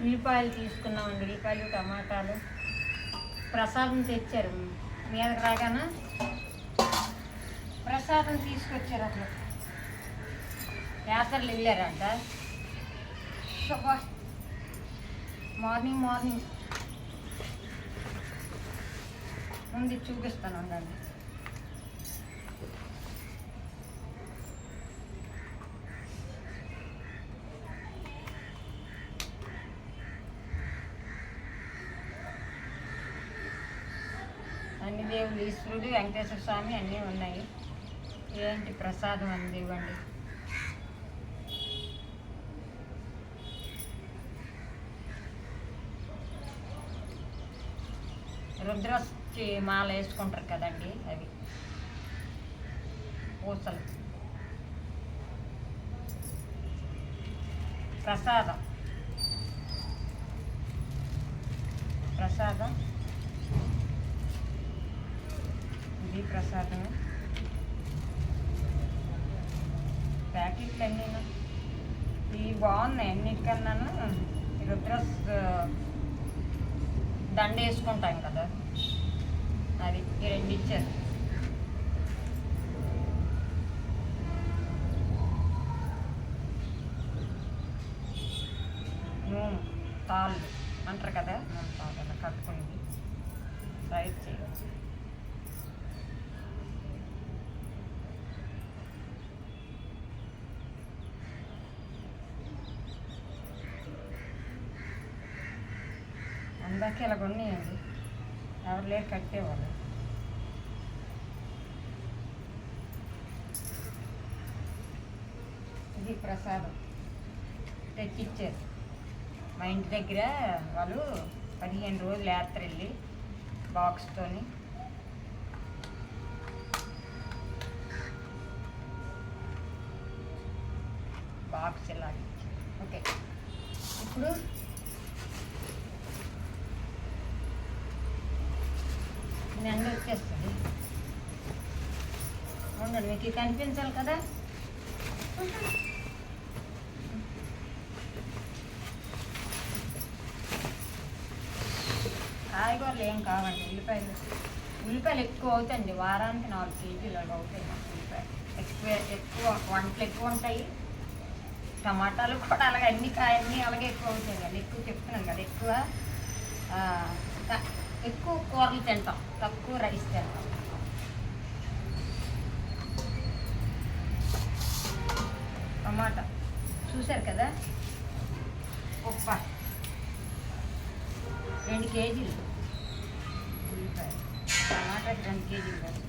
ఉల్లిపాయలు తీసుకున్నామండి ఉల్లిపాయలు టమాటాలు. ప్రసాదం తెచ్చారు. మీదకి రాగానే? ప్రసాదం తీసుకొచ్చారు అసలు యాత్రలు వెళ్ళారంట. Morning morning. ముందు చూపిస్తాను ఉండండి. దేవుడు ఈశ్వరుడు వెంకటేశ్వర స్వామి అన్నీ ఉన్నాయి. ఏంటి ప్రసాదం అంది ఇవ్వండి. రుద్రస్కి మాల వేసుకుంటారు కదండి అవి. పూసలు. ప్రసాదం. ప్రసాదం. ఇది ప్రసాదం ప్యాకెట్లు అన్నీ ఇవి బాగున్నాయి అన్నిటికన్నాను. రుద్రస్ దండ వేసుకుంటాం కదా. అది రెండు ఇచ్చారు నూనె తాళ్ళు అంటారు కదా. నూనె తాళ్ళు అలా కట్టుకుని రైట్ చేయవచ్చు అందరికీ ఇలా ఉన్నాయండి. ఎవరు లేరు కట్టేవాళ్ళు. ఇది ప్రసాదం. తెచ్చిచ్చారు. మా ఇంటి దగ్గర వాళ్ళు పదిహేను రోజులు యాత్ర వెళ్ళి బాక్స్తోని బాక్స్ ఇలా ఓకే. ఇప్పుడు అన్నీ వచ్చేస్తుంది ఉండండి మీకు ఇది కనిపించాలి కదా? కాయగూరలు ఏం కావండి ఉల్లిపాయలు. ఉల్లిపాయలు ఎక్కువ అవుతాయండి వారానికి నాలుగు కేజీలు అలా అవుతాయి ఉల్లిపాయలు ఎక్కువ ఎక్కువ వంటలు ఎక్కువ ఉంటాయి. టమాటాలు కూడా అలాగే అన్ని కాయన్నీ అలాగే ఎక్కువ అవుతాయి కదా ఎక్కువ చెప్తున్నాను కదా ఎక్కువ ఎక్కువ కూరలు తింటాం తక్కువ రైస్ తింటాం. టమాటా. చూశారు కదా? ఉప్ప. రెండు కేజీలు. ఉల్లిపాయ. టమాటా రెండు కేజీలు కదా.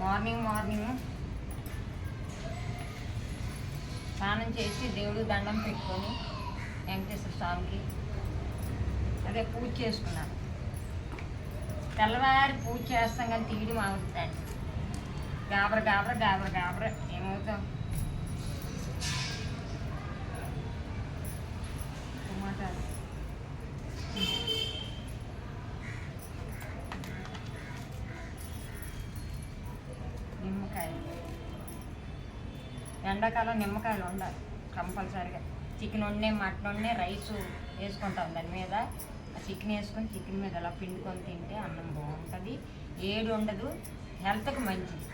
Morning morning. స్నానం చేసి దేవుడు దండం పెట్టుకొని వెంకటేశ్వర స్వామికి. అదే పూజ చేసుకున్నాను తెల్లవారి పూజ చేస్తాం కానీ తీయడం అవుతుందండి గాబర గాబర గాబర గాబర. ఏమవుతాం? టమాటాలు నిమ్మకాయలు. ఎండాకాలం నిమ్మకాయలు ఉండాలి. కంపల్సరిగా. చికెన్ వండే మటన్ వండే రైస్ వేసుకుంటాం దాని మీద. ఆ చికెన్ వేసుకొని చికెన్ మీద అలా పిండుకొని తింటే అన్నం బాగుంటుంది. ఏడు ఉండదు హెల్త్కి మంచిది.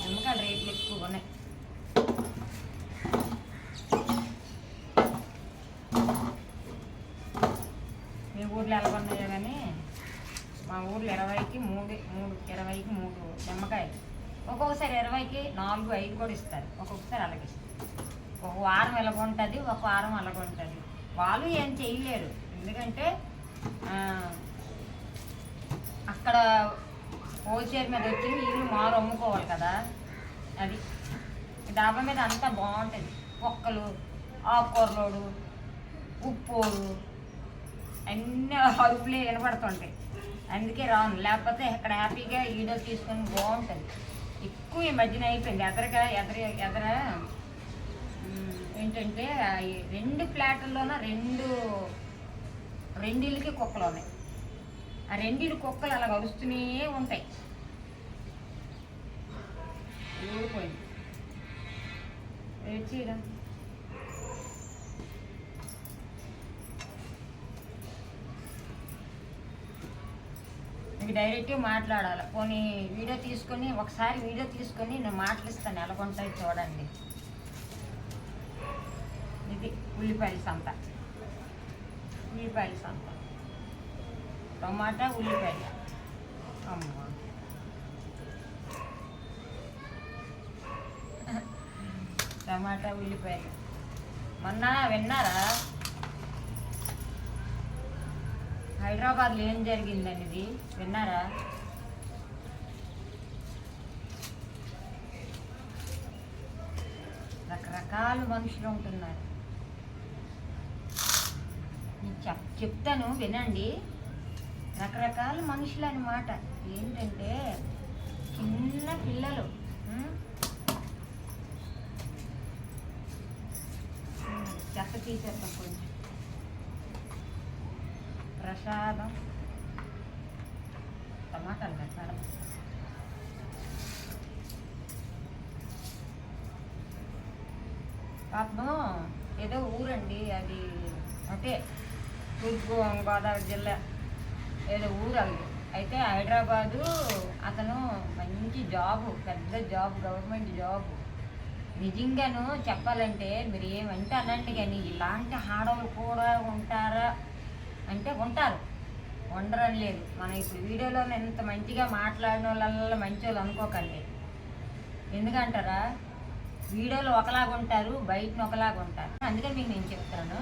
నిమ్మకాయలు రేట్లు ఎక్కువ ఉన్నాయి. మీ ఊర్లో ఎలా ఉన్నాయో కానీ మా ఊర్లో ఇరవైకి మూడు మూడు ఇరవైకి మూడు నిమ్మకాయలు. ఒక్కొక్కసారి ఇరవైకి నాలుగు ఐదు కూడా ఇస్తారు. ఒక్కొక్కసారి అలాగే ఇస్తారు. ఒక వారం ఎలాగుంటుంది ఒక వారం అలాగుంటుంది వాళ్ళు ఏం చేయలేరు. ఎందుకంటే అక్కడ హోల్సేల్ మీద వచ్చి వీళ్ళు మారు అమ్ముకోవాలి కదా. అది. డాబా మీద అంతా బాగుంటుంది. మొక్కలు ఆకుకూరలోడు ఉప్పోడు అన్నీ అరుపులే వినపడుతుంటాయి. అందుకే రాను. లేకపోతే ఇక్కడ హ్యాపీగా వీడియో తీసుకొని బాగుంటుంది. ఎక్కువ ఈ మధ్యన అయిపోయింది. ఎదరగా ఎదర ఎదర. ఏంటంటే రెండు ఫ్లాట్లలోన రెండు రెండిళ్ళకి కుక్కలు ఉన్నాయి. ఆ రెండిళ్ళు కుక్కలు అలా అరుస్తూనే ఉంటాయి. ఊడిపోయింది ఏడ్చేయడం మీకు డైరెక్ట్గా మాట్లాడాలి. పోనీ వీడియో తీసుకొని ఒకసారి వీడియో తీసుకొని నేను మాట్లాడిస్తాను ఎలాగుంటాయి చూడండి. ఇది ఉల్లిపాయల సంత. ఉల్లిపాయల సంత. టమాటా ఉల్లిపాయ. అమ్మ. టమాటా ఉల్లిపాయలు. మొన్న విన్నారా? హైదరాబాద్లో ఏం జరిగిందని ఇది విన్నారా? రకరకాల మనుషులు ఉంటున్నారు. చెప్ చెప్తాను వినండి. రకరకాల మనుషులు అన్నమాట ఏంటంటే చిన్న పిల్లలు చెత్త తీసేస్తాం కొంచెం. ప్రసాదం టమాటాలు పెట్టాలి పాపం ఏదో ఊరండి అది అంటే తూర్పు గోదావరి జిల్లా ఏదో ఊరు అది. అయితే హైదరాబాదు అతను మంచి జాబు పెద్ద జాబ్ గవర్నమెంట్ జాబ్. నిజంగాను చెప్పాలంటే మీరు ఏమంటే అనండి కానీ ఇలాంటి ఆడవాళ్ళు కూడా ఉంటారా? అంటే ఉంటారు. ఉండరని లేదు. మనం ఇప్పుడు వీడియోలో ఎంత మంచిగా మాట్లాడిన వాళ్ళ మంచి వాళ్ళు అనుకోకండి. ఎందుకంటారా? వీడియోలో ఒకలాగా ఉంటారు బయటను ఒకలాగా ఉంటారు. అందుకని మీకు నేను చెప్తాను.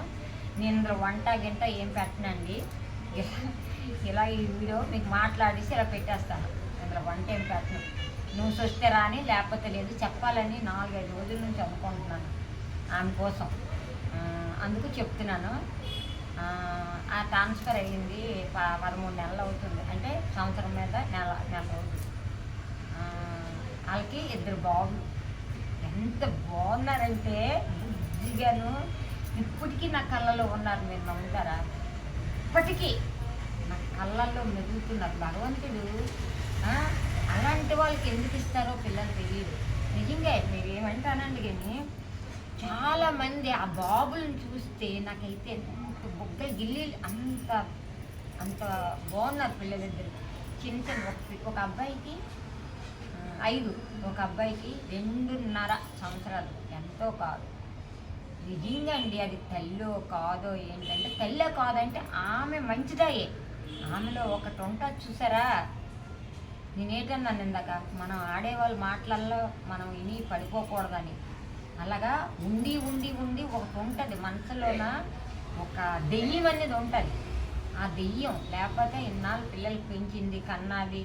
నేను ఇందులో వంట గింట ఏం పెట్టనండి. ఇలా ఈ వీడియో మీకు మాట్లాడేసి ఇలా పెట్టేస్తాను. ఇందులో వంట ఏం పెట్టను. నువ్వు చూస్తే రాని లేకపోతే లేదు. చెప్పాలని నాలుగైదు రోజుల నుంచి అనుకుంటున్నాను ఆమె కోసం. అందుకు చెప్తున్నాను. ఆ, ట్రాన్స్ఫర్ అయ్యింది ప- పదమూడు నెలలు అవుతుంది. అంటే సంవత్సరం మీద నెల నెల అవుతుంది. వాళ్ళకి ఇద్దరు బాబులు. ఎంత బాగున్నారంటే బుద్ధిగాను ఇప్పటికీ నా కళ్ళలో ఉన్నారు మీరు నమ్ముతారా? ఇప్పటికీ నా కళ్ళల్లో మెదులుతున్నారు. భగవంతుడు అలాంటి వాళ్ళకి ఎందుకు ఇస్తారో పిల్లలు తెలియదు. నిజంగా మీరు ఏమంటానండి కానీ చాలామంది ఆ బాబులను చూస్తే నాకైతే ఎంత బొగ్గలు గిల్లి అంత అంత బాగున్నారు పిల్లలిద్దరు చిన్న చిన్న ఒక అబ్బాయికి ఐదు. ఒక అబ్బాయికి రెండున్నర సంవత్సరాలు. ఎంతో కాదు. నిజంగా అండి అది తల్లో కాదో ఏంటంటే తల్లో కాదంటే ఆమె మంచిదాయే. ఆమెలో ఒకటి ఉంటుంది చూసారా? నేనేటన్నాను ఇందాక మనం ఆడేవాళ్ళ మాటలల్లో మనం ఇని పడిపోకూడదని అలాగా ఉండి ఉండి ఉండి ఒకటి ఉంటుంది మనసులోన? ఒక దెయ్యం అనేది ఉంటుంది. ఆ దెయ్యం లేకపోతే ఇన్నాళ్ళు పిల్లలు పెంచింది కన్నది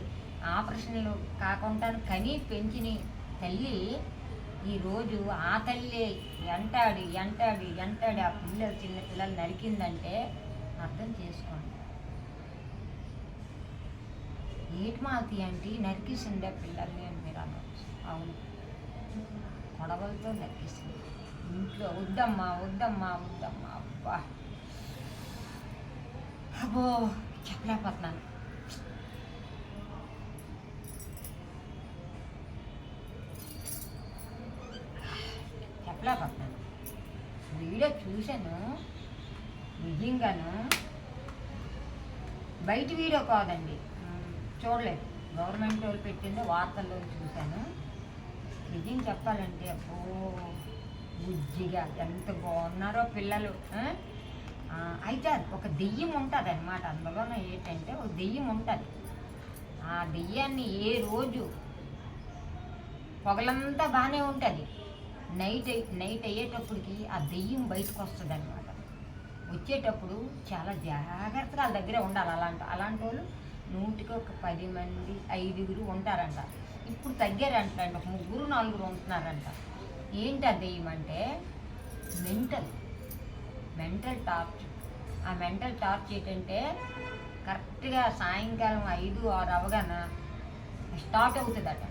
ఆపరేషన్లు కాకుండా కని పెంచిన తల్లి ఈరోజు ఆ తల్లి ఎంటాడి ఎంటాడి ఎంటాడి ఆ పిల్లలు చిన్న పిల్లలు నరికిందంటే అర్థం చేసుకోండి. ఏటి మాతి అంటే నరికిసిందే పిల్లల్ని అని మీరు అనవచ్చు అవును. గొడవలతో నరికేసింది. ఇంట్లో వద్దమ్మా వద్దమ్మా వద్దమ్మా అబ్బా. అబ్బో చెప్పలేకపోతున్నాను. చెప్పలేకపోతున్నాను. వీడియో చూశాను నిజంగాను. బయట వీడియో కాదండి. చూడలేదు. గవర్నమెంట్ వాళ్ళు పెట్టింది వార్తల్లో చూశాను. నిజం చెప్పాలంటే అబ్బో. బుజ్జిగా ఎంత బాగున్నారో పిల్లలు అయితే ఒక దెయ్యం ఉంటుంది అనమాట అందులోనే ఏంటంటే ఒక దెయ్యం ఉంటుంది. ఆ దెయ్యాన్ని ఏ రోజు పొగలంతా బాగానే ఉంటుంది. నైట్ నైట్ అయ్యేటప్పటికి ఆ దెయ్యం బయటకు వస్తుంది అనమాట వచ్చేటప్పుడు చాలా జాగ్రత్తగా వాళ్ళ దగ్గర ఉండాలి. అలాంటి అలాంటి వాళ్ళు నూటికి ఒక పది మంది ఐదుగురు ఉంటారంట. ఇప్పుడు తగ్గారంట ఒక ముగ్గురు నలుగురు ఉంటున్నారంట. ఏంటి ఆ దెయ్యం అంటే మెంటల్ మెంటల్ టార్చ్ ఆ మెంటల్ టార్చ్ ఏంటంటే కరెక్ట్గా సాయంకాలం ఐదు ఆరు అవగాన స్టార్ట్ అవుతుందట.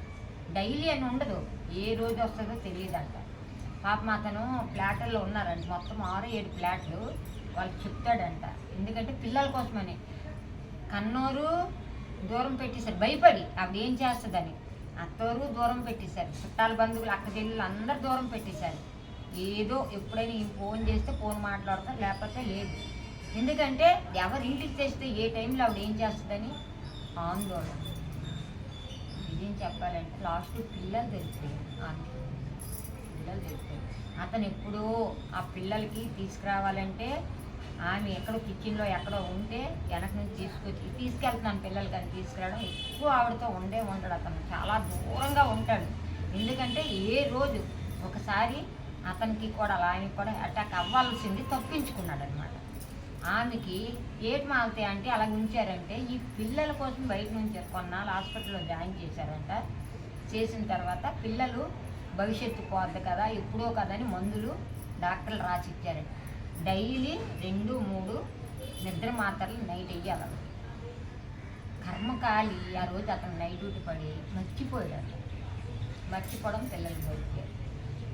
డైలీ అని ఉండదు ఏ రోజు వస్తుందో తెలియదంట. పాపం అతను ప్లాటర్లో ఉన్నారంట మొత్తం ఆరు ఏడు ఫ్లాట్లు వాళ్ళకి చెప్తాడంట. ఎందుకంటే పిల్లల కోసమని. కన్నూరు దూరం పెట్టేశారు భయపడి అవి ఏం చేస్తుందని. అత్తవారు దూరం పెట్టేశారు. చుట్టాల బంధువులు అక్క చెల్లెలు అందరు దూరం పెట్టేశారు. ఏదో ఎప్పుడైనా ఫోన్ చేస్తే ఫోన్ మాట్లాడతారు లేకపోతే లేదు. ఎందుకంటే ఎవరు ఇంటికి తెస్తే ఏ టైంలో ఆవిడ ఏం చేస్తుందని? ఆందోళన. ఇదేం చెప్పాలంటే లాస్ట్ పిల్లలు తెలిసిపోయారు. పిల్లలు తెలిసిపోయారు. అతను ఎప్పుడో ఆ పిల్లలకి తీసుకురావాలంటే ఆమె ఎక్కడో కిచెన్లో ఎక్కడో ఉంటే వెనక నుంచి తీసుకొచ్చి తీసుకెళ్తున్నాను పిల్లలు కానీ తీసుకురావడం. ఎక్కువ ఆవిడతో ఉండే ఉండడు అతను. చాలా దూరంగా ఉంటాడు. ఎందుకంటే ఏ రోజు ఒకసారి అతనికి కూడా అలా ఆయనకి కూడా అటాక్ అవ్వాల్సింది తప్పించుకున్నాడు అనమాట ఆమెకి ఏటి మాలుతాయి అంటే అలా ఉంచారంటే ఈ పిల్లల కోసం బయట నుంచి కొన్నాళ్ళు హాస్పిటల్లో జాయిన్ చేశారంట. చేసిన తర్వాత పిల్లలు భవిష్యత్తు పోద్ది కదా ఎప్పుడో కదా అని మందులు డాక్టర్లు రాసి ఇచ్చారంట డైలీ రెండు మూడు నిద్ర మాత్రలు నైట్ వెయ్యాలి కర్మకాలి ఆ రోజు అతను నైట్ డ్యూటీ పడి మర్చిపోయాడు. మర్చిపోవడం పిల్లలు బయటికారు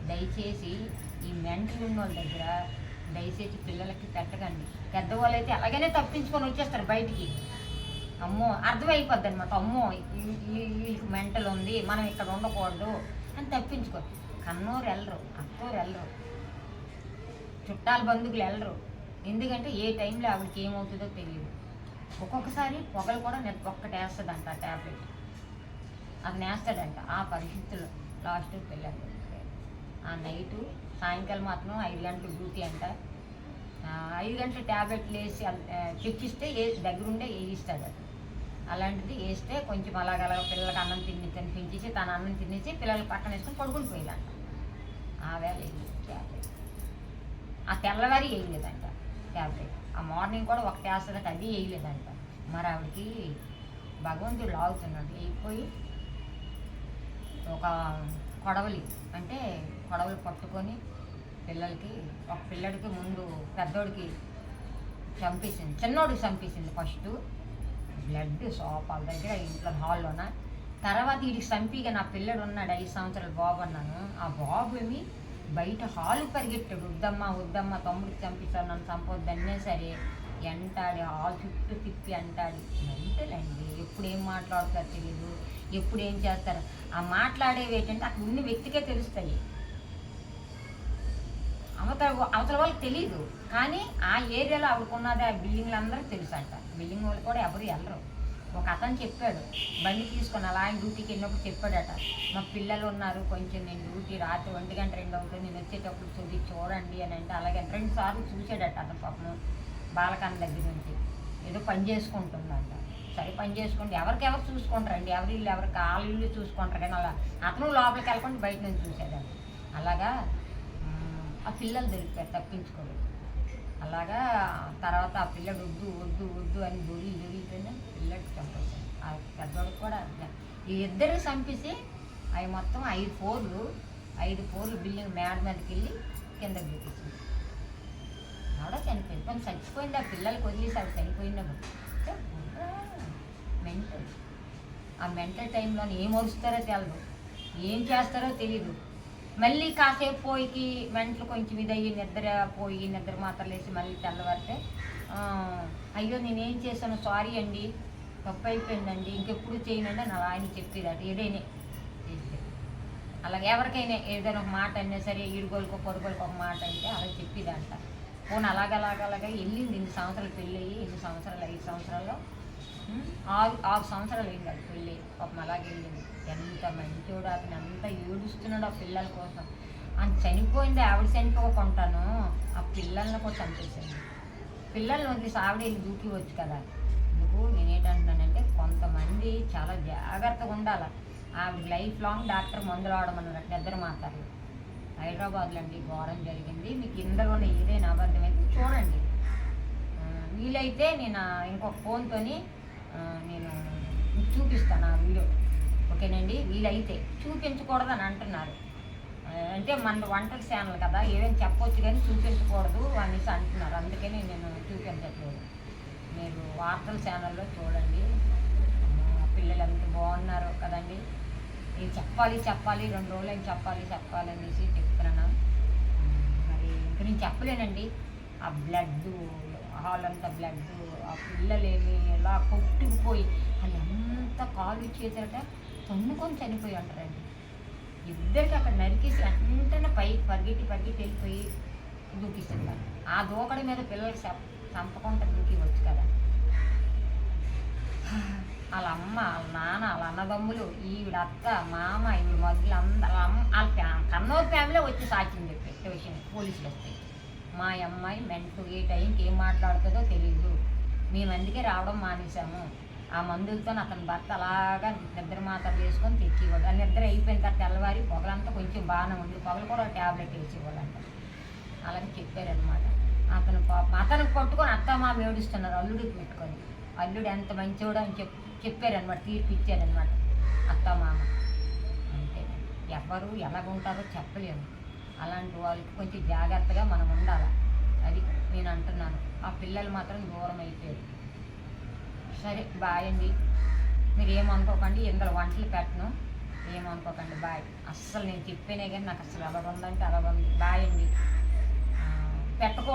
దయచేసి ఈ మెంటల్ ఉన్న వాళ్ళ దగ్గర దయచేసి పిల్లలకి పెట్టకండి. పెద్దవాళ్ళు అయితే అలాగనే తప్పించుకొని వచ్చేస్తారు బయటికి. అమ్మో అర్థమైపోద్ది అనమాట అమ్మో ఈ- వీళ్ళకి మెంటల్ ఉంది మనం ఇక్కడ ఉండకూడదు అని తప్పించుకో కన్నోరు వెళ్ళరు అత్తోరు వెళ్ళరు. చుట్టాల బంధువులు వెళ్ళరు ఎందుకంటే ఏ టైంలో ఆవిడకి ఏమవుతుందో తెలియదు. ఒక్కొక్కసారి పొగలు కూడా నెట్ ఒక్కటి వేస్తుందంట ఆ ట్యాబ్లెట్ అది నేస్తాడంట. ఆ పరిస్థితుల్లో లాస్ట్ పిల్లలు ఆ నైటు సాయంకాలం మాత్రం ఐదు గంటలు డ్యూటీ అంట. ఐదు గంటల ట్యాబ్లెట్లు వేసి అల్- తెచ్చిస్తే ఏ దగ్గరుండే వేయిస్తాడు అది. అలాంటిది వేస్తే కొంచెం అలాగలా పిల్లలకి అన్నం తిని తినిపించేసి తన అన్నం తినేసి పిల్లలకి పక్కన వేసుకొని పడుకుని పోయిందంట. ఆ వేళ ఆ తెల్లవారి వేయలేదంట. ట్యాబ్లెట్ ఆ మార్నింగ్ కూడా ఒక వేస్తుందంట అది వేయలేదంట. మరి ఆవిడకి భగవంతుడు లాగుతున్నాడు. వెళ్ళిపోయి ఒక కొడవలి అంటే కొడవలి పట్టుకొని పిల్లలకి ఒక పిల్లడికి ముందు పెద్దోడికి చంపేసింది. చిన్నోడికి చంపేసింది ఫస్ట్. బ్లడ్ సోపాల దగ్గర ఇంట్లో హాల్లోన. తర్వాత వీడికి చంపిగా నా పిల్లడు ఉన్నాడు ఐదు సంవత్సరాల బాబు అన్నాను. ఆ బాబు ఏమి బయట హాలు పరిగెట్టాడు వద్దమ్మా వద్దమ్మా తమ్ముడికి చంపిస్తాను నన్ను చంపొద్దన్నే సరే అంటాడు హాల్ చుట్టూ తిప్పి అంటాడు. మెంటలండి ఎప్పుడు ఏం మాట్లాడుతారో తెలియదు ఎప్పుడు ఏం చేస్తారు. ఆ మాట్లాడేవి ఏంటంటే అక్కడ ఉన్న వ్యక్తికే తెలుస్తాయి. అవతల అవతల వాళ్ళకి తెలియదు కానీ ఆ ఏరియాలో ఆవిడకున్నది ఆ బిల్డింగ్లు అందరూ తెలుసు అంట బిల్డింగ్ వాళ్ళు కూడా ఎవరు వెళ్ళరు ఒక అతను చెప్పాడు బండి తీసుకొని అలా ఆయన డ్యూటీకి వెళ్ళినప్పుడు చెప్పాడట మా పిల్లలు ఉన్నారు కొంచెం నేను డ్యూటీ రాత్రి ఒంటి గంట రెండు అవుతుంది నేను వచ్చేటప్పుడు చూసి చూడండి అని అంటే అలాగే రెండు సార్లు చూశాడట అతను పాపం బాలకాన్ దగ్గర నుంచి. ఏదో పని చేసుకుంటుందంట. సరే పని చేసుకోండి ఎవరికెవరు చూసుకుంటారండి? ఎవరి ఇల్లు ఎవరి కాళ్ళు ఇల్లు చూసుకుంటారు? కానీ అలా అతను లోపలికి వెళ్ళకుండా బయట నుంచి చూసేదాన్ని అలాగా ఆ పిల్లలు దొరికారు తప్పించుకోలేదు. అలాగా తర్వాత ఆ పిల్లడు వద్దు వద్దు వద్దు అని దొరి దొరికిపోయినా పిల్లడికి చంపేశాను ఆ పెద్దవాడికి కూడా ఈ ఇద్దరు చంపేసి అవి మొత్తం ఐదు ఫోర్లు ఐదు ఫోర్లు బిల్డింగ్ మేడ మీదకి వెళ్ళి కింద దూకేసింది ఆవిడ చనిపోయింది కొంచెం చచ్చిపోయింది. ఆ పిల్లలకి వదిలేసి అవి చనిపోయినప్పుడు మెంటల్. ఆ మెంటల్ టైంలో ఏం వస్తారో తెలదు ఏం చేస్తారో తెలియదు మళ్ళీ కాసేపు పోయికి మెంటలు కొంచెం ఇదయ్యి నిద్ర పోయి నిద్ర మాత్రం లేచి మళ్ళీ తెల్లవారితే అయ్యో నేనేం చేశాను? సారీ అండి. తప్పు అయిపోయిందండి ఇంకెప్పుడు చేయనండి అని ఆయన చెప్పేదట. ఏదైనా అలాగే ఎవరికైనా ఏదైనా ఒక మాట అయినా సరే ఈడుగోలుకో పొరుగులకు ఒక మాట అంటే అలా చెప్పేదంట. పోను అలాగలాగలాగా వెళ్ళింది ఇన్ని సంవత్సరాలు పెళ్ళి అయ్యి ఎన్ని సంవత్సరాలు ఐదు సంవత్సరాల్లో. ఆరు ఆరు సంవత్సరాలు అయింది అది పెళ్ళి. పాపం అలాగే వెళ్ళింది. ఎంత మంచోడు అతను అంత ఏడుస్తున్నాడు ఆ పిల్లల కోసం. అని చనిపోయింది ఆవిడ చనిపోకుంటాను ఆ పిల్లల్ని కూడా చంపేసాను పిల్లల్ని వదిలేసి ఆవిడ దూకి దూకివచ్చు కదా. ఎందుకు నేనేంటంటున్నానంటే కొంతమంది చాలా జాగ్రత్తగా ఉండాలి. ఆవిడ లైఫ్ లాంగ్ డాక్టర్ మందులు ఆడమన్నారు ఇద్దరు మాత్రలు. హైదరాబాద్లో అండి ఘోరం జరిగింది. మీకు ఇందులోనే ఏదైనా అబద్ధమైతే చూడండి. వీలైతే నేను ఇంకొక ఫోన్తోని నేను చూపిస్తాను ఆ వీడియో. ఓకేనండి. వీలైతే చూపించకూడదని అంటున్నారు అంటే మన వంటల ఛానల్ కదా ఏదైనా చెప్పొచ్చు కానీ చూపించకూడదు అనేసి అంటున్నారు. అందుకని నేను చూపించట్లేదు. మీరు వార్తల ఛానల్లో చూడండి. పిల్లలు ఎంత బాగున్నారు కదండి. ఇది చెప్పాలి చెప్పాలి రెండు రోజులు ఏం చెప్పాలి చెప్పాలి అనేసి చెప్తున్నాను. మరి ఇంక నేను చెప్పలేనండి. ఆ బ్లడ్ హాల్ అంతా బ్లడ్ ఆ పిల్లలేమి ఇలా కొట్టుకుపోయి వాళ్ళు ఎంత కాలు చేతులట తన్నుకొని చనిపోయి ఉంటారండి ఇద్దరికి అక్కడ నరికేసి వెంటనే పైకి పరిగెట్టి పరిగెట్టి వెళ్ళిపోయి దూకిస్తుంటారు. ఆ దూకడి మీద పిల్లలు చంప- చంపకుండా దూకివచ్చు కదా. వాళ్ళ అమ్మ వాళ్ళ నాన్న వాళ్ళ అన్నదమ్ములు ఈవిడ అత్త మామ ఈవిడ మగ్గులు అందరూ వాళ్ళ అమ్మ వాళ్ళ ఫ్యా కన్నూరు ఫ్యామిలీ వచ్చి సాక్ష్యం చెప్పే విషయం పోలీసులు వస్తాయి మా అమ్మాయి మెంటు ఏ టైంకి ఏం మాట్లాడుతుందో తెలియదు మేము అందుకే రావడం మానేశాము. ఆ మందులతో అతని భర్త అలాగా నిద్ర మాత్రం వేసుకొని తెచ్చేవాడు. ఆ నిద్ర అయిపోయిన తర్వాత తెల్లవారి పొగలంతా కొంచెం బాగానే ఉంది. పొగలు కూడా ట్యాబ్లెట్ వేసేవాళ్ళంట. అలాగే చెప్పారనమాట అతను అతను కొట్టుకొని అత్త మామ ఏడుస్తున్నారు. అల్లుడికి పెట్టుకొని. అల్లుడు ఎంత మంచివాడు అని చెప్ చెప్పారనమాట తీర్పు ఇచ్చారనమాట అత్త మామ. అంతే. ఎవరు ఎలాగుంటారో చెప్పలేము. అలాంటి వాళ్ళకి కొంచెం జాగ్రత్తగా మనం ఉండాలి. అది నేను అంటున్నాను. ఆ పిల్లలు మాత్రం దూరం అయిపోయారు. సరే బాయ్ అండి. మీరు ఏమనుకోకండి ఇందులో వంటలు పెట్టను. ఏమనుకోకండి బాయ్. అస్సలు నేను చెప్పేనే కానీ నాకు అసలు అలా ఉందంటే అలా ఉంది బాయ్ అండి. పెట్టుకో.